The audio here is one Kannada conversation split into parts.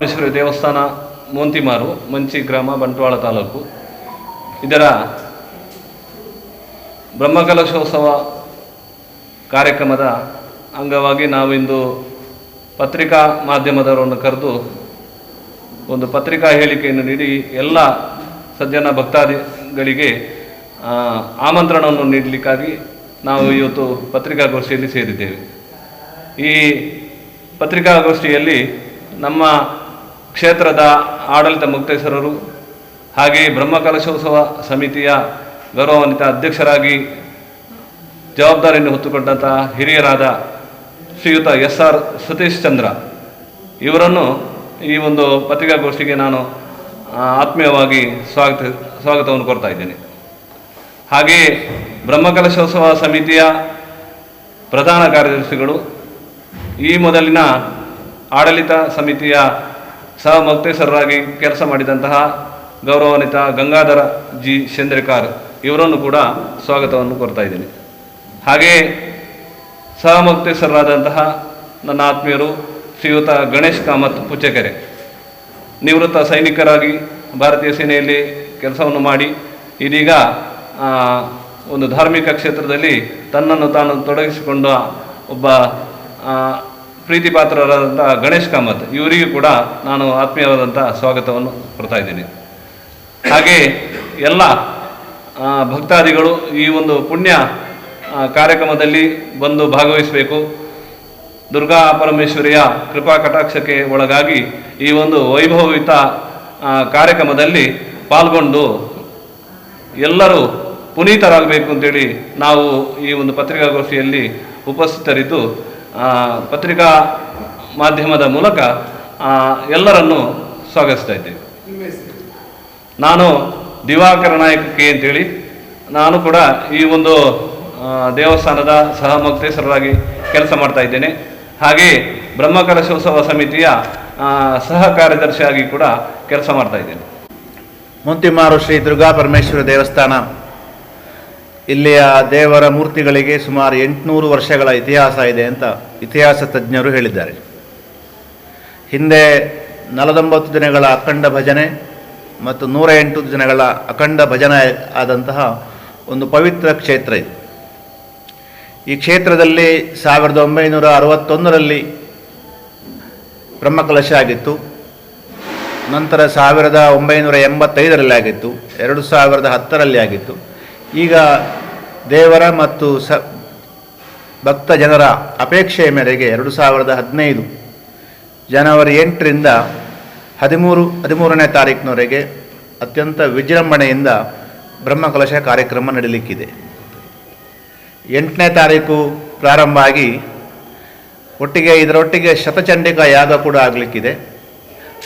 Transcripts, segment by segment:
ಮಹೇಶ್ವರಿ ದೇವಸ್ಥಾನ ಮೋಂತಿಮಾರು, ಮಂಚಿ ಗ್ರಾಮ, ಬಂಟ್ವಾಳ ತಾಲೂಕು. ಇದರ ಬ್ರಹ್ಮಕಲಶೋತ್ಸವ ಕಾರ್ಯಕ್ರಮದ ಅಂಗವಾಗಿ ನಾವಿಂದು ಪತ್ರಿಕಾ ಮಾಧ್ಯಮದವರನ್ನು ಕರೆದು ಒಂದು ಪತ್ರಿಕಾ ಹೇಳಿಕೆಯನ್ನು ನೀಡಿ ಎಲ್ಲ ಸಜ್ಜನ ಭಕ್ತಾದಿಗಳಿಗೆ ಆಮಂತ್ರಣವನ್ನು ನೀಡಲಿಕ್ಕಾಗಿ ನಾವು ಇವತ್ತು ಪತ್ರಿಕಾಗೋಷ್ಠಿಯಲ್ಲಿ ಸೇರಿದ್ದೇವೆ. ಈ ಪತ್ರಿಕಾಗೋಷ್ಠಿಯಲ್ಲಿ ನಮ್ಮ ಕ್ಷೇತ್ರದ ಆಡಳಿತ ಮುಕ್ತೇಶ್ವರರು ಹಾಗೆ ಬ್ರಹ್ಮಕಲಶೋತ್ಸವ ಸಮಿತಿಯ ಗೌರವಾನ್ವಿತ ಅಧ್ಯಕ್ಷರಾಗಿ ಜವಾಬ್ದಾರಿಯನ್ನು ಹೊತ್ತುಕೊಂಡಂತಹ ಹಿರಿಯರಾದ ಶ್ರೀಯುತ ಎಸ್ ಆರ್ ಸತೀಶ್ ಚಂದ್ರ. ಇವರನ್ನು ಈ ಒಂದು ಪತ್ರಿಕಾಗೋಷ್ಠಿಗೆ ನಾನು ಆತ್ಮೀಯವಾಗಿ ಸ್ವಾಗತ, ಸ್ವಾಗತವನ್ನು ಕೊಡ್ತಾ ಇದ್ದೇನೆ. ಹಾಗೆಯೇ ಬ್ರಹ್ಮಕಲಶೋತ್ಸವ ಸಮಿತಿಯ ಪ್ರಧಾನ ಕಾರ್ಯದರ್ಶಿಗಳು ಈ ಮೊದಲಿನ ಆಡಳಿತ ಸಮಿತಿಯ ಮುಕ್ತೇಶ್ವರರಾಗಿ ಕೆಲಸ ಮಾಡಿದಂತಹ ಗೌರವಾನ್ವಿತ ಗಂಗಾಧರ ಜಿ. ಚಂದ್ರಿಕಾರ್ ಇವರನ್ನು ಕೂಡ ಸ್ವಾಗತವನ್ನು ಕೊಡ್ತಾ ಇದ್ದೀನಿ. ಹಾಗೆಯೇ ಸಹ ನನ್ನ ಆತ್ಮೀಯರು ಶ್ರೀಯುತ ಗಣೇಶ್ ಕಾಮತ್ ಪುಚ್ಚಕೆರೆ ನಿವೃತ್ತ ಸೈನಿಕರಾಗಿ ಭಾರತೀಯ ಸೇನೆಯಲ್ಲಿ ಕೆಲಸವನ್ನು ಮಾಡಿ ಇದೀಗ ಒಂದು ಧಾರ್ಮಿಕ ಕ್ಷೇತ್ರದಲ್ಲಿ ತನ್ನನ್ನು ತಾನು ತೊಡಗಿಸಿಕೊಂಡ ಒಬ್ಬ ಪ್ರೀತಿ ಪಾತ್ರರಾದಂಥ ಗಣೇಶ್ ಕಾಮತ್, ಇವರಿಗೂ ಕೂಡ ನಾನು ಆತ್ಮೀಯವಾದಂಥ ಸ್ವಾಗತವನ್ನು ಕೊಡ್ತಾ ಇದ್ದೀನಿ. ಹಾಗೆ ಎಲ್ಲ ಭಕ್ತಾದಿಗಳು ಈ ಒಂದು ಪುಣ್ಯ ಕಾರ್ಯಕ್ರಮದಲ್ಲಿ ಬಂದು ಭಾಗವಹಿಸಬೇಕು. ದುರ್ಗಾ ಪರಮೇಶ್ವರಿಯ ಕೃಪಾ ಕಟಾಕ್ಷಕ್ಕೆ ಒಳಗಾಗಿ ಈ ಒಂದು ವೈಭವಯುತ ಕಾರ್ಯಕ್ರಮದಲ್ಲಿ ಪಾಲ್ಗೊಂಡು ಎಲ್ಲರೂ ಪುನೀತರಾಗಬೇಕು ಅಂತೇಳಿ ನಾವು ಈ ಒಂದು ಪತ್ರಿಕಾಗೋಷ್ಠಿಯಲ್ಲಿ ಉಪಸ್ಥಿತರಿದ್ದು ಪತ್ರಿಕಾ ಮಾಧ್ಯಮದ ಮೂಲಕ ಎಲ್ಲರನ್ನು ಸ್ವಾಗತಿಸ್ತಾ ಇದ್ದೇವೆ. ನಾನು ದಿವಾಕರ ನಾಯಕ ಕೆ ಅಂತೇಳಿ. ನಾನು ಕೂಡ ಈ ಒಂದು ದೇವಸ್ಥಾನದ ಸಹ ಮುಕ್ತೇಶ್ವರರಾಗಿ ಕೆಲಸ ಮಾಡ್ತಾ ಇದ್ದೇನೆ. ಹಾಗೆಯೇ ಬ್ರಹ್ಮಕಲಶೋತ್ಸವ ಸಮಿತಿಯ ಸಹ ಕಾರ್ಯದರ್ಶಿಯಾಗಿ ಕೂಡ ಕೆಲಸ ಮಾಡ್ತಾ ಇದ್ದೇನೆ. ಮುಂತಿಮಾರು ಶ್ರೀ ದುರ್ಗಾ ಪರಮೇಶ್ವರ ದೇವಸ್ಥಾನ. ಇಲ್ಲಿಯ ದೇವರ ಮೂರ್ತಿಗಳಿಗೆ ಸುಮಾರು ಎಂಟುನೂರು ವರ್ಷಗಳ ಇತಿಹಾಸ ಇದೆ ಅಂತ ಇತಿಹಾಸ ತಜ್ಞರು ಹೇಳಿದ್ದಾರೆ. ಹಿಂದೆ ನಲವತ್ತೊಂಬತ್ತು ದಿನಗಳ ಅಖಂಡ ಭಜನೆ ಮತ್ತು ನೂರ ಎಂಟು ದಿನಗಳ ಅಖಂಡ ಭಜನೆ ಆದಂತಹ ಒಂದು ಪವಿತ್ರ ಕ್ಷೇತ್ರ ಇದು. ಈ ಕ್ಷೇತ್ರದಲ್ಲಿ ಸಾವಿರದ ಒಂಬೈನೂರ ಅರವತ್ತೊಂದರಲ್ಲಿ ಬ್ರಹ್ಮಕಲಶ ಆಗಿತ್ತು. ನಂತರ ಸಾವಿರದ ಒಂಬೈನೂರ ಎಂಬತ್ತೈದರಲ್ಲಿ ಆಗಿತ್ತು. ಎರಡು ಸಾವಿರದ ಹತ್ತರಲ್ಲಿ ಆಗಿತ್ತು. ಈಗ ದೇವರ ಮತ್ತು ಸ ಭಕ್ತ ಜನರ ಅಪೇಕ್ಷೆಯ ಮೇರೆಗೆ ಎರಡು ಸಾವಿರದ ಹದಿನೈದು ಜನವರಿ ಎಂಟರಿಂದ ಹದಿಮೂರು, ಹದಿಮೂರನೇ ತಾರೀಕಿನವರೆಗೆ ಅತ್ಯಂತ ವಿಜೃಂಭಣೆಯಿಂದ ಬ್ರಹ್ಮಕಲಶ ಕಾರ್ಯಕ್ರಮ ನಡೀಲಿಕ್ಕಿದೆ. ಎಂಟನೇ ತಾರೀಕು ಪ್ರಾರಂಭ ಆಗಿ ಒಟ್ಟಿಗೆ ಇದರೊಟ್ಟಿಗೆ ಶತಚಂಡಿಕಾ ಯಾಗ ಕೂಡ ಆಗಲಿಕ್ಕಿದೆ.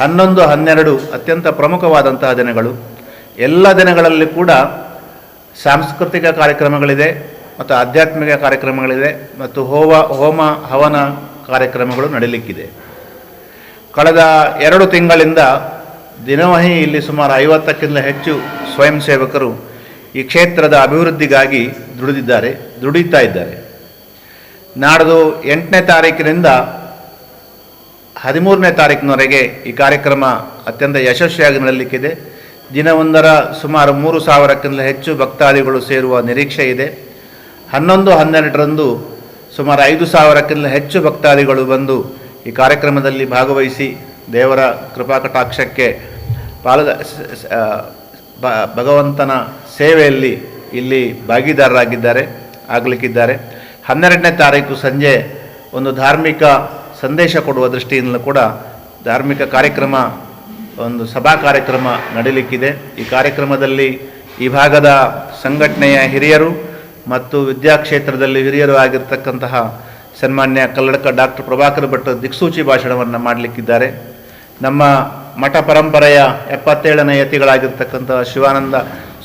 ಹನ್ನೊಂದು, ಹನ್ನೆರಡು ಅತ್ಯಂತ ಪ್ರಮುಖವಾದಂತಹ ದಿನಗಳು. ಎಲ್ಲ ದಿನಗಳಲ್ಲಿ ಕೂಡ ಸಾಂಸ್ಕೃತಿಕ ಕಾರ್ಯಕ್ರಮಗಳಿದೆ ಮತ್ತು ಆಧ್ಯಾತ್ಮಿಕ ಕಾರ್ಯಕ್ರಮಗಳಿದೆ ಮತ್ತು ಹೋಮ ಹೋಮ ಹವನ ಕಾರ್ಯಕ್ರಮಗಳು ನಡೀಲಿಕ್ಕಿದೆ. ಕಳೆದ ಎರಡು ತಿಂಗಳಿಂದ ದಿನವಹಿ ಇಲ್ಲಿ ಸುಮಾರು ಐವತ್ತಕ್ಕಿಂತ ಹೆಚ್ಚು ಸ್ವಯಂ ಸೇವಕರು ಈ ಕ್ಷೇತ್ರದ ಅಭಿವೃದ್ಧಿಗಾಗಿ ದುಡಿದಿದ್ದಾರೆ, ದುಡಿತಾ ಇದ್ದಾರೆ. ನಾಡ್ದು ಎಂಟನೇ ತಾರೀಕಿನಿಂದ ಹದಿಮೂರನೇ ತಾರೀಕಿನವರೆಗೆ ಈ ಕಾರ್ಯಕ್ರಮ ಅತ್ಯಂತ ಯಶಸ್ವಿಯಾಗಿ ನಡೆಯಲಿಕ್ಕಿದೆ. ದಿನವೊಂದರ ಸುಮಾರು ಮೂರು ಸಾವಿರಕ್ಕಿಂತ ಹೆಚ್ಚು ಭಕ್ತಾದಿಗಳು ಸೇರುವ ನಿರೀಕ್ಷೆ ಇದೆ. ಹನ್ನೊಂದು, ಹನ್ನೆರಡರಂದು ಸುಮಾರು ಐದು ಸಾವಿರಕ್ಕಿಂತ ಹೆಚ್ಚು ಭಕ್ತಾದಿಗಳು ಬಂದು ಈ ಕಾರ್ಯಕ್ರಮದಲ್ಲಿ ಭಾಗವಹಿಸಿ ದೇವರ ಕೃಪಾಕಟಾಕ್ಷಕ್ಕೆ ಪಾಲದ ಭಗವಂತನ ಸೇವೆಯಲ್ಲಿ ಇಲ್ಲಿ ಭಾಗಿದಾರರಾಗಿದ್ದಾರೆ, ಆಗಲಿಕ್ಕಿದ್ದಾರೆ. ಹನ್ನೆರಡನೇ ತಾರೀಕು ಸಂಜೆ ಒಂದು ಧಾರ್ಮಿಕ ಸಂದೇಶ ಕೊಡುವ ದೃಷ್ಟಿಯಿಂದಲೂ ಕೂಡ ಧಾರ್ಮಿಕ ಕಾರ್ಯಕ್ರಮ ಒಂದು ಸಭಾ ಕಾರ್ಯಕ್ರಮ ನಡೀಲಿಕ್ಕಿದೆ. ಈ ಕಾರ್ಯಕ್ರಮದಲ್ಲಿ ಈ ಭಾಗದ ಸಂಘಟನೆಯ ಹಿರಿಯರು ಮತ್ತು ವಿದ್ಯಾಕ್ಷೇತ್ರದಲ್ಲಿ ಹಿರಿಯರು ಆಗಿರ್ತಕ್ಕಂತಹ ಸನ್ಮಾನ್ಯ ಕಲ್ಲಡಕ ಡಾಕ್ಟರ್ ಪ್ರಭಾಕರ್ ಭಟ್ ದಿಕ್ಸೂಚಿ ಭಾಷಣವನ್ನು ಮಾಡಲಿಕ್ಕಿದ್ದಾರೆ. ನಮ್ಮ ಮಠ ಪರಂಪರೆಯ ಎಪ್ಪತ್ತೇಳನೇ ಯತಿಗಳಾಗಿರ್ತಕ್ಕಂತಹ ಶಿವಾನಂದ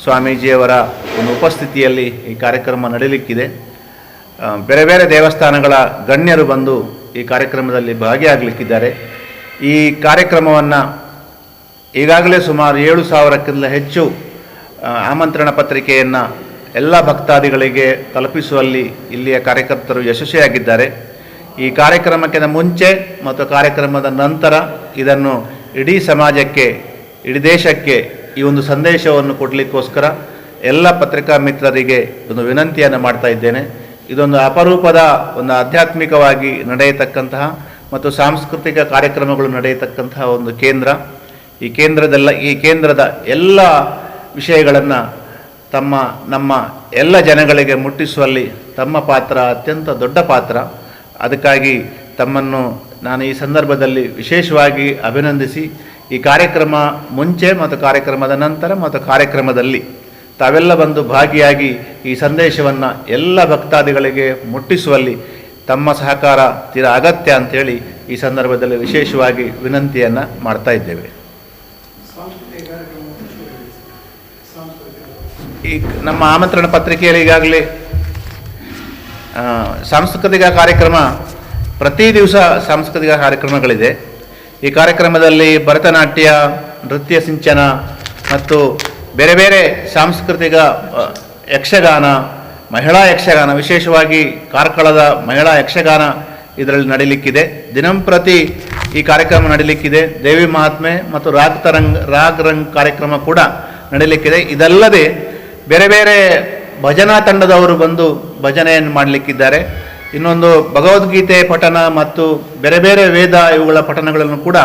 ಸ್ವಾಮೀಜಿಯವರ ಒಂದು ಉಪಸ್ಥಿತಿಯಲ್ಲಿ ಈ ಕಾರ್ಯಕ್ರಮ ನಡೀಲಿಕ್ಕಿದೆ. ಬೇರೆ ಬೇರೆ ದೇವಸ್ಥಾನಗಳ ಗಣ್ಯರು ಬಂದು ಈ ಕಾರ್ಯಕ್ರಮದಲ್ಲಿ ಭಾಗಿಯಾಗಲಿಕ್ಕಿದ್ದಾರೆ. ಈ ಕಾರ್ಯಕ್ರಮವನ್ನು ಈಗಾಗಲೇ ಸುಮಾರು ಏಳು ಸಾವಿರಕ್ಕಿಂತ ಹೆಚ್ಚು ಆಮಂತ್ರಣ ಪತ್ರಿಕೆಯನ್ನು ಎಲ್ಲ ಭಕ್ತಾದಿಗಳಿಗೆ ತಲುಪಿಸುವಲ್ಲಿ ಇಲ್ಲಿಯ ಕಾರ್ಯಕರ್ತರು ಯಶಸ್ವಿಯಾಗಿದ್ದಾರೆ. ಈ ಕಾರ್ಯಕ್ರಮಕ್ಕಿಂತ ಮುಂಚೆ ಮತ್ತು ಕಾರ್ಯಕ್ರಮದ ನಂತರ ಇದನ್ನು ಇಡೀ ಸಮಾಜಕ್ಕೆ, ಇಡೀ ದೇಶಕ್ಕೆ ಈ ಒಂದು ಸಂದೇಶವನ್ನು ಕೊಡಲಿಕ್ಕೋಸ್ಕರ ಎಲ್ಲ ಪತ್ರಿಕಾ ಮಿತ್ರರಿಗೆ ಒಂದು ವಿನಂತಿಯನ್ನು ಮಾಡ್ತಾ ಇದ್ದೇನೆ. ಇದೊಂದು ಅಪರೂಪದ ಒಂದು ಆಧ್ಯಾತ್ಮಿಕವಾಗಿ ನಡೆಯತಕ್ಕಂತಹ ಮತ್ತು ಸಾಂಸ್ಕೃತಿಕ ಕಾರ್ಯಕ್ರಮಗಳು ನಡೆಯತಕ್ಕಂತಹ ಒಂದು ಕೇಂದ್ರ. ಈ ಕೇಂದ್ರದಲ್ಲ, ಈ ಕೇಂದ್ರದ ಎಲ್ಲ ವಿಷಯಗಳನ್ನು ತಮ್ಮ, ನಮ್ಮ ಎಲ್ಲ ಜನಗಳಿಗೆ ಮುಟ್ಟಿಸುವಲ್ಲಿ ತಮ್ಮ ಪಾತ್ರ ಅತ್ಯಂತ ದೊಡ್ಡ ಪಾತ್ರ. ಅದಕ್ಕಾಗಿ ತಮ್ಮನ್ನು ನಾನು ಈ ಸಂದರ್ಭದಲ್ಲಿ ವಿಶೇಷವಾಗಿ ಅಭಿನಂದಿಸಿ, ಈ ಕಾರ್ಯಕ್ರಮ ಮುಂಚೆ ಮತ್ತು ಕಾರ್ಯಕ್ರಮದ ನಂತರ ಮತ್ತು ಕಾರ್ಯಕ್ರಮದಲ್ಲಿ ತಾವೆಲ್ಲ ಬಂದು ಭಾಗಿಯಾಗಿ ಈ ಸಂದೇಶವನ್ನು ಎಲ್ಲ ಭಕ್ತಾದಿಗಳಿಗೆ ಮುಟ್ಟಿಸುವಲ್ಲಿ ತಮ್ಮ ಸಹಕಾರ ತೀರಾ ಅಗತ್ಯ ಅಂತೇಳಿ ಈ ಸಂದರ್ಭದಲ್ಲಿ ವಿಶೇಷವಾಗಿ ವಿನಂತಿಯನ್ನು ಮಾಡ್ತಾ ಇದ್ದೇವೆ. ಈ ನಮ್ಮ ಆಮಂತ್ರಣ ಪತ್ರಿಕೆಯಲ್ಲಿ ಈಗಾಗಲೇ ಸಾಂಸ್ಕೃತಿಕ ಕಾರ್ಯಕ್ರಮ, ಪ್ರತಿ ದಿವಸ ಸಾಂಸ್ಕೃತಿಕ ಕಾರ್ಯಕ್ರಮಗಳಿದೆ. ಈ ಕಾರ್ಯಕ್ರಮದಲ್ಲಿ ಭರತನಾಟ್ಯ, ನೃತ್ಯ ಸಿಂಚನ ಮತ್ತು ಬೇರೆ ಬೇರೆ ಸಾಂಸ್ಕೃತಿಕ ಯಕ್ಷಗಾನ, ಮಹಿಳಾ ಯಕ್ಷಗಾನ, ವಿಶೇಷವಾಗಿ ಕಾರ್ಕಳದ ಮಹಿಳಾ ಯಕ್ಷಗಾನ ಇದರಲ್ಲಿ ನಡೀಲಿಕ್ಕಿದೆ. ದಿನಂಪ್ರತಿ ಈ ಕಾರ್ಯಕ್ರಮ ನಡೀಲಿಕ್ಕಿದೆ. ದೇವಿ ಮಹಾತ್ಮೆ ಮತ್ತು ರಾಗ್ ತರಂಗ್, ರಾಗ್ ರಂಗ್ ಕಾರ್ಯಕ್ರಮ ಕೂಡ ನಡೀಲಿಕ್ಕಿದೆ. ಇದಲ್ಲದೆ ಬೇರೆ ಬೇರೆ ಭಜನಾ ತಂಡದವರು ಬಂದು ಭಜನೆಯನ್ನು ಮಾಡಲಿಕ್ಕಿದ್ದಾರೆ. ಇನ್ನೊಂದು ಭಗವದ್ಗೀತೆ ಪಠನ ಮತ್ತು ಬೇರೆ ಬೇರೆ ವೇದ ಇವುಗಳ ಪಠನಗಳನ್ನು ಕೂಡ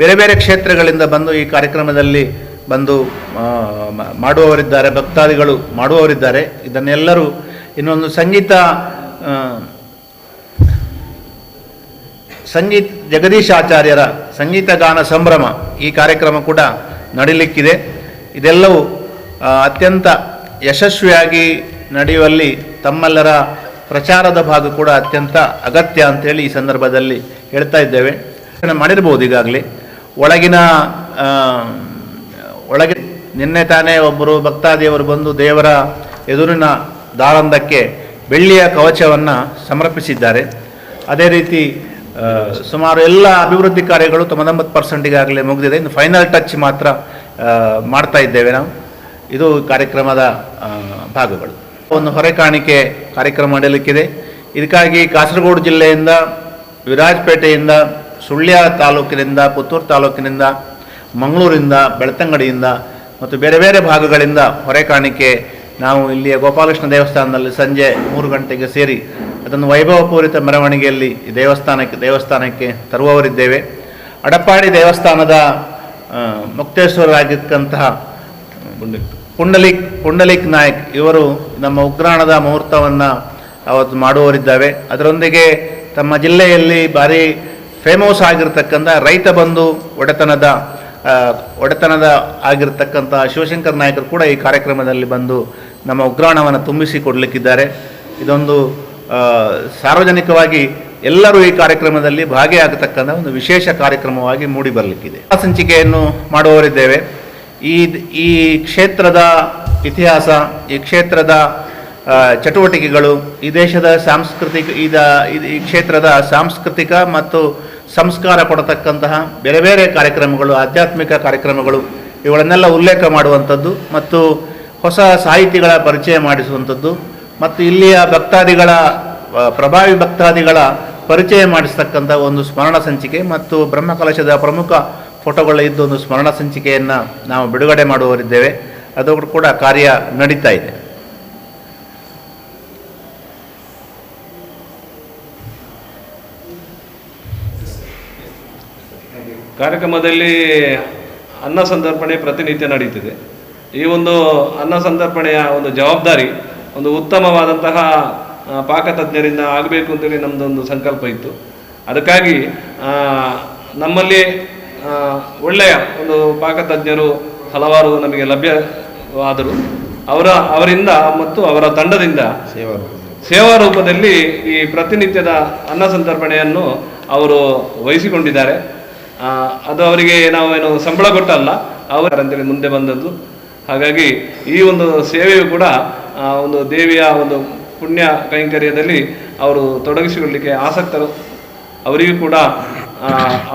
ಬೇರೆ ಬೇರೆ ಕ್ಷೇತ್ರಗಳಿಂದ ಬಂದು ಈ ಕಾರ್ಯಕ್ರಮದಲ್ಲಿ ಬಂದು ಮಾಡುವವರಿದ್ದಾರೆ, ಭಕ್ತಾದಿಗಳು ಮಾಡುವವರಿದ್ದಾರೆ. ಇದನ್ನೆಲ್ಲರೂ ಇನ್ನೊಂದು ಸಂಗೀತ ಸಂಗೀತ, ಜಗದೀಶ್ ಆಚಾರ್ಯರ ಸಂಗೀತ ಗಾನ ಸಂಭ್ರಮ ಈ ಕಾರ್ಯಕ್ರಮ ಕೂಡ ನಡೀಲಿಕ್ಕಿದೆ. ಇದೆಲ್ಲವೂ ಅತ್ಯಂತ ಯಶಸ್ವಿಯಾಗಿ ನಡೆಯುವಲ್ಲಿ ತಮ್ಮೆಲ್ಲರ ಪ್ರಚಾರದ ಭಾಗ ಕೂಡ ಅತ್ಯಂತ ಅಗತ್ಯ ಅಂತೇಳಿ ಈ ಸಂದರ್ಭದಲ್ಲಿ ಹೇಳ್ತಾ ಇದ್ದೇವೆ. ಮಾಡಿರ್ಬೋದು ಈಗಾಗಲೇ. ಒಳಗಿನ ಒಳಗೆ ನಿನ್ನೆ ತಾನೇ ಒಬ್ಬರು ಭಕ್ತಾದಿಯವರು ಬಂದು ದೇವರ ಎದುರಿನ ದಾರಂದಕ್ಕೆ ಬೆಳ್ಳಿಯ ಕವಚವನ್ನು ಸಮರ್ಪಿಸಿದ್ದಾರೆ. ಅದೇ ರೀತಿ ಸುಮಾರು ಎಲ್ಲ ಅಭಿವೃದ್ಧಿ ಕಾರ್ಯಗಳು ತೊಂಬತ್ತೊಂಬತ್ತು ಪರ್ಸೆಂಟಿಗಾಗಲೇ ಮುಗಿದಿದೆ. ಇನ್ನು ಫೈನಲ್ ಟಚ್ ಮಾತ್ರ ಮಾಡ್ತಾ ಇದ್ದೇವೆ ನಾವು. ಇದು ಕಾರ್ಯಕ್ರಮದ ಭಾಗಗಳು. ಒಂದು ಹೊರೆ ಕಾಣಿಕೆ ಕಾರ್ಯಕ್ರಮ ಮಾಡಲಿಕ್ಕಿದೆ. ಇದಕ್ಕಾಗಿ ಕಾಸರಗೋಡು ಜಿಲ್ಲೆಯಿಂದ, ವಿರಾಜಪೇಟೆಯಿಂದ, ಸುಳ್ಯ ತಾಲೂಕಿನಿಂದ, ಪುತ್ತೂರು ತಾಲೂಕಿನಿಂದ, ಮಂಗಳೂರಿಂದ, ಬೆಳ್ತಂಗಡಿಯಿಂದ ಮತ್ತು ಬೇರೆ ಬೇರೆ ಭಾಗಗಳಿಂದ ಹೊರೆ ಕಾಣಿಕೆ ನಾವು ಇಲ್ಲಿಯ ಗೋಪಾಲಕೃಷ್ಣ ದೇವಸ್ಥಾನದಲ್ಲಿ ಸಂಜೆ ಮೂರು ಗಂಟೆಗೆ ಸೇರಿ ಅದನ್ನು ವೈಭವಪೂರಿತ ಮೆರವಣಿಗೆಯಲ್ಲಿ ದೇವಸ್ಥಾನಕ್ಕೆ ದೇವಸ್ಥಾನಕ್ಕೆ ತರುವವರಿದ್ದೇವೆ. ಅಡಪ್ಪಾಡಿ ದೇವಸ್ಥಾನದ ಮುಕ್ತೇಶ್ವರರಾಗಿರ್ತಕ್ಕಂತಹ ಪುಂಡಲಿಕ್. ಪುಂಡಲಿಕ್ ನಾಯಕ್, ಇವರು ನಮ್ಮ ಉಗ್ರಾಣದ ಮುಹೂರ್ತವನ್ನು ಅವತ್ತು ಮಾಡುವವರಿದ್ದಾವೆ. ಅದರೊಂದಿಗೆ ತಮ್ಮ ಜಿಲ್ಲೆಯಲ್ಲಿ ಭಾರಿ ಫೇಮಸ್ ಆಗಿರ್ತಕ್ಕಂಥ ರೈತ ಬಂಧು ಒಡೆತನದ ಒಡೆತನದ ಆಗಿರತಕ್ಕಂಥ ಶಿವಶಂಕರ್ ನಾಯಕರು ಕೂಡ ಈ ಕಾರ್ಯಕ್ರಮದಲ್ಲಿ ಬಂದು ನಮ್ಮ ಉಗ್ರಾಣವನ್ನು ತುಂಬಿಸಿ ಕೊಡಲಿಕ್ಕಿದ್ದಾರೆ. ಇದೊಂದು ಸಾರ್ವಜನಿಕವಾಗಿ ಎಲ್ಲರೂ ಈ ಕಾರ್ಯಕ್ರಮದಲ್ಲಿ ಭಾಗಿಯಾಗತಕ್ಕಂಥ ಒಂದು ವಿಶೇಷ ಕಾರ್ಯಕ್ರಮವಾಗಿ ಮೂಡಿ ಬರಲಿಕ್ಕಿದೆ. ಸಂಚಿಕೆಯನ್ನು ಮಾಡುವವರಿದ್ದೇವೆ. ಈ ಈ ಕ್ಷೇತ್ರದ ಇತಿಹಾಸ, ಈ ಕ್ಷೇತ್ರದ ಚಟುವಟಿಕೆಗಳು, ಈ ದೇಶದ ಸಾಂಸ್ಕೃತಿಕ ಇದ ಈ ಕ್ಷೇತ್ರದ ಸಾಂಸ್ಕೃತಿಕ ಮತ್ತು ಸಂಸ್ಕಾರ ಕೊಡತಕ್ಕಂತಹ ಬೇರೆ ಬೇರೆ ಕಾರ್ಯಕ್ರಮಗಳು, ಆಧ್ಯಾತ್ಮಿಕ ಕಾರ್ಯಕ್ರಮಗಳು, ಇವುಗಳನ್ನೆಲ್ಲ ಉಲ್ಲೇಖ ಮಾಡುವಂಥದ್ದು ಮತ್ತು ಹೊಸ ಸಾಹಿತಿಗಳ ಪರಿಚಯ ಮಾಡಿಸುವಂಥದ್ದು ಮತ್ತು ಇಲ್ಲಿಯ ಭಕ್ತಾದಿಗಳ ಪ್ರಭಾವಿ ಭಕ್ತಾದಿಗಳ ಪರಿಚಯ ಮಾಡಿಸ್ತಕ್ಕಂಥ ಒಂದು ಸ್ಮರಣ ಸಂಚಿಕೆ ಮತ್ತು ಬ್ರಹ್ಮಕಲಶದ ಪ್ರಮುಖ ಫೋಟೋಗಳ ಇದ್ದು ಒಂದು ಸ್ಮರಣ ಸಂಚಿಕೆಯನ್ನು ನಾವು ಬಿಡುಗಡೆ ಮಾಡುವವರಿದ್ದೇವೆ. ಅದು ಕೂಡ ಕಾರ್ಯ ನಡೀತಾ ಇದೆ. ಕಾರ್ಯಕ್ರಮದಲ್ಲಿ ಅನ್ನ ಸಂತರ್ಪಣೆ ಪ್ರತಿನಿತ್ಯ ನಡೀತಿದೆ. ಈ ಒಂದು ಅನ್ನ ಸಂತರ್ಪಣೆಯ ಒಂದು ಜವಾಬ್ದಾರಿ, ಒಂದು ಉತ್ತಮವಾದಂತಹ ಪಾಕತಜ್ಞರಿಂದ ಆಗಬೇಕು ಅಂತೇಳಿ ನಮ್ಮದೊಂದು ಸಂಕಲ್ಪ ಇತ್ತು. ಅದಕ್ಕಾಗಿ ನಮ್ಮಲ್ಲಿ ಒಳ್ಳೆಯ ಒಂದು ಪಾಕತಜ್ಞರು ಹಲವಾರು ನಮಗೆ ಲಭ್ಯವಾದರು. ಅವರ, ಅವರಿಂದ ಮತ್ತು ಅವರ ತಂಡದಿಂದ ಸೇವಾ ರೂಪದಲ್ಲಿ ಈ ಪ್ರತಿನಿತ್ಯದ ಅನ್ನ ಸಂತರ್ಪಣೆಯನ್ನು ಅವರು ವಹಿಸಿಕೊಂಡಿದ್ದಾರೆ. ಅದು ಅವರಿಗೆ ನಾವೇನು ಸಂಬಳ ಕೊಟ್ಟಲ್ಲ, ಅವರು ಅಂತೇಳಿ ಮುಂದೆ ಬಂದದ್ದು. ಹಾಗಾಗಿ ಈ ಒಂದು ಸೇವೆಯು ಕೂಡ ಒಂದು ದೇವಿಯ ಒಂದು ಪುಣ್ಯ ಕೈಂಕರ್ಯದಲ್ಲಿ ಅವರು ತೊಡಗಿಸಿಕೊಳ್ಳಲಿಕ್ಕೆ ಆಸಕ್ತರು. ಅವರಿಗೂ ಕೂಡ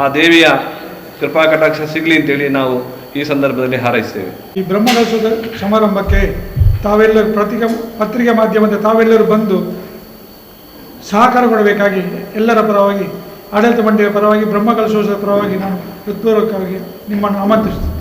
ಆ ದೇವಿಯ ಕೃಪಾ ಕಟಾಕ್ಷ ಸಿಗಲಿ ಅಂತೇಳಿ ನಾವು ಈ ಸಂದರ್ಭದಲ್ಲಿ ಹಾರೈಸ್ತೇವೆ. ಈ ಬ್ರಹ್ಮಕಲಶದ ಸಮಾರಂಭಕ್ಕೆ ತಾವೆಲ್ಲರೂ ಪ್ರತಿಕ ಪತ್ರಿಕೆ ಮಾಧ್ಯಮದ ತಾವೆಲ್ಲರೂ ಬಂದು ಸಹಕಾರ ಕೊಡಬೇಕಾಗಿ ಎಲ್ಲರ ಪರವಾಗಿ ಆಡಳಿತ ಮಂಡಳಿಯ ಪರವಾಗಿ ಬ್ರಹ್ಮಕಲಶೋತ್ಸವದ ಪರವಾಗಿ ನಾನು ಹೃತ್ಪೂರ್ವಕವಾಗಿ ನಿಮ್ಮನ್ನು ಆಮಂತ್ರಿಸ್ತೇನೆ